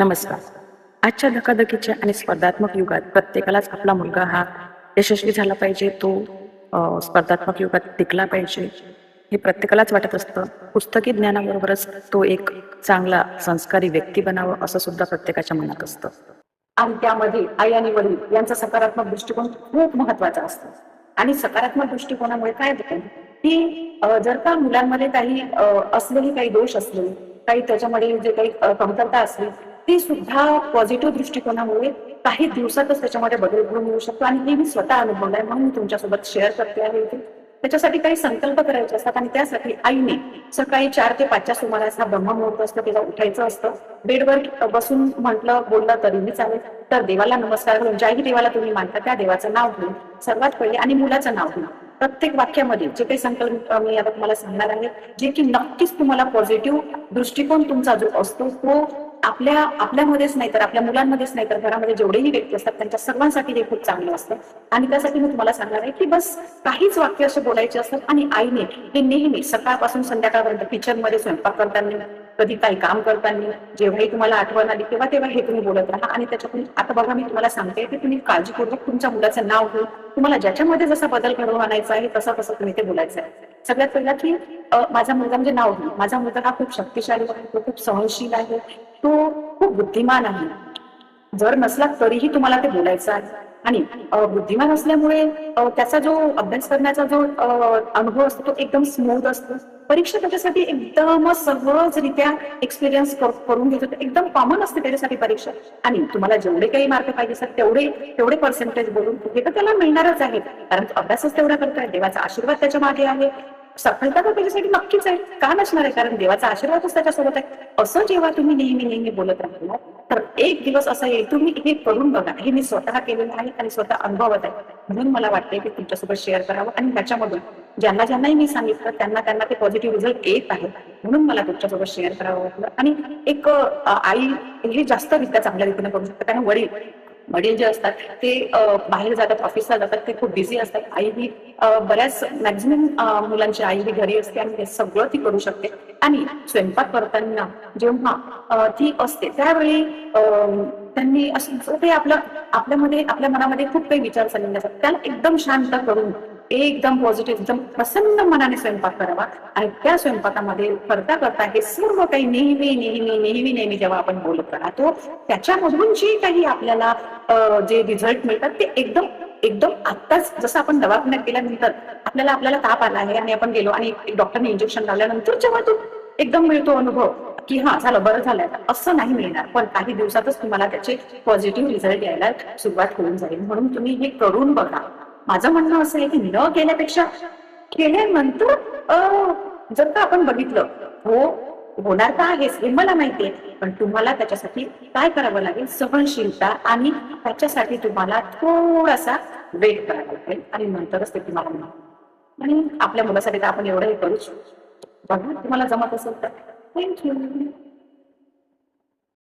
नमस्कार. आजच्या धकाधकीच्या आणि स्पर्धात्मक युगात प्रत्येकालाच आपला मुलगा हा यशस्वी झाला पाहिजे तो स्पर्धात्मक युगात टिकला पाहिजे हे प्रत्येकालाच वाटत असतं. पुस्तकी ज्ञानाबरोबरच तो एक चांगला संस्कारी व्यक्ती बनावं असं सुद्धा प्रत्येकाच्या मनात असतं. आणि त्यामध्ये आई आणि वडील यांचा सकारात्मक दृष्टिकोन खूप महत्त्वाचा असतो. आणि सकारात्मक दृष्टिकोनामुळे काय होतं की जर का मुलांमध्ये काही असलेली काही दोष असले काही त्याच्यामध्ये जे काही कमतरता असली ती सुद्धा पॉझिटिव्ह दृष्टिकोनामुळे काही दिवसातच त्याच्यामध्ये बदल घडून येऊ शकतो. आणि हे मी स्वतः अनुभवलं आहे. म्हणून मी तुमच्यासोबत शेअर करते आहे इथे. त्याच्यासाठी काही संकल्प करायचे असतात आणि त्यासाठी आईने सकाळी चार ते पाचच्या सुमारास हा ब्रह्ममुहूर्त असतो. त्याला उठायचं असतं. बेडवर बसून म्हटलं बोललं तरीही चालेल. तर देवाला नमस्कार करून ज्याही देवाला तुम्ही मानता त्या देवाचं नाव घेऊन सर्वात पहिले आणि मुलाचं नाव घेऊन प्रत्येक वाक्यामध्ये जे काही संकल्प मी आता तुम्हाला सांगणार आहे जे की नक्कीच तुम्हाला पॉझिटिव्ह दृष्टिकोन तुमचा जो असतो तो आपल्या आपल्यामध्येच नाही तर आपल्या मुलांमध्येच नाही तर घरामध्ये जेवढेही व्यक्ती असतात त्यांच्या सर्वांसाठी हे खूप चांगलं असतं. आणि त्यासाठी मी तुम्हाला सांगणार आहे की बस काहीच वाक्य असे बोलायचे असतात आणि आईने हे नेहमी सकाळपासून संध्याकाळपर्यंत किचनमध्ये स्वयंपाक करताना कधी काही काम करताना जेव्हाही तुम्हाला आठवण आली तेव्हा तेव्हा हे तुम्ही बोलत राहा. आणि त्याच्यातून आता बघा मी तुम्हाला सांगते की तुम्ही काळजीपूर्वक तुमच्या मुलाचं नाव घेऊन तुम्हाला ज्याच्यामध्ये जसा बदल घडवून आणायचा आहे तसा तसं तुम्ही ते बोलायचं आहे. सगळ्यात पहिला की माझा मुलगा म्हणजे नाव माझा मुलगा हा खूप शक्तिशाली आहे तो खूप सहनशील आहे. तो खूप बुद्धिमान आहे. जर नसला तरीही तुम्हाला ते बोलायचं आहे. आणि बुद्धिमान असल्यामुळे त्याचा जो अभ्यास करण्याचा जो अनुभव असतो तो एकदम स्मूथ असतो. परीक्षा त्याच्यासाठी एकदम सहजरित्या एक्सपिरियन्स करून घेतो. एकदम कॉमन असते त्याच्यासाठी परीक्षा. आणि तुम्हाला जेवढे काही मार्क पाहिजे असतात तेवढे तेवढे पर्सेंटेज बोलून हे तर त्याला मिळणारच आहे. कारण तो अभ्यासच तेवढा करतोय. देवाचा आशीर्वाद त्याच्यामागे आहे. सफलता तर त्याच्यासाठी नक्कीच आहे. का नसणार आहे? कारण देवाचा आशीर्वादच त्याच्यासोबत आहे. असं जेव्हा तुम्ही नेहमी नेहमी बोलत राहिला तर एक दिवस असा येईल. तुम्ही हे करून बघा. हे मी स्वतः केलेलं आहे आणि स्वतः अनुभवत आहे. म्हणून मला वाटते की तुमच्यासोबत शेअर करावं आणि त्याच्यामधून ज्यांना ज्यांनाही मी सांगितलं त्यांना त्यांना ते पॉझिटिव्ह रिझल्ट येत आहे. म्हणून मला तुमच्यासोबत शेअर करावं वाटलं. आणि एक आई हे जास्त रित्या चांगल्या रीतीने करू शकतात कारण वडील वडील जे असतात ते बाहेर जातात ऑफिसला जातात ते खूप बिझी असतात. आई ही बऱ्याच मॅक्झिमम मुलांची आई ही घरी असते आणि सगळं ती करू शकते. आणि स्वयंपाक करताना जेव्हा ती असते त्यावेळी त्यांनी असं जो काही आपलं आपल्यामध्ये आपल्या मनामध्ये खूप काही विचार चाललेले असतात त्याला एकदम शांत करून एकदम पॉझिटिव्ह एकदम प्रसन्न मनाने स्वयंपाक करावा. आणि त्या स्वयंपाकामध्ये करता करता हे सर्व काही नेहमी नेहमी नेहमी नेहमी जेव्हा आपण बोलत राहतो त्याच्यामधून जे काही आपल्याला जे रिझल्ट मिळतात ते एकदम एकदम आत्ताच जसं आपण दवाखान्यात गेल्यानंतर आपल्याला आपल्याला ताप आला आहे आणि आपण गेलो आणि डॉक्टरने इंजेक्शन लावल्यानंतर जेव्हा तो एकदम मिळतो अनुभव की हा झालं बरं झालंय. असं नाही मिळणार. पण काही दिवसातच तुम्हाला त्याचे पॉझिटिव्ह रिझल्ट यायला सुरुवात होऊन जाईल. म्हणून तुम्ही हे करून बघा. माझं म्हणणं असं आहे की न केल्यापेक्षा केल्यानंतर जर का आपण बघितलं हो होणार का आहेच हे मला माहितीये पण तुम्हाला त्याच्यासाठी काय करावं लागेल? सहनशीलता आणि त्याच्यासाठी तुम्हाला थोडासा वेट करावा लागेल. आणि नंतरच ते तुम्हाला मिळेल. आणि आपल्या मुलासाठी तर आपण एवढं हे करूच. बघा तुम्हाला जमत असेल तर. थँक्यू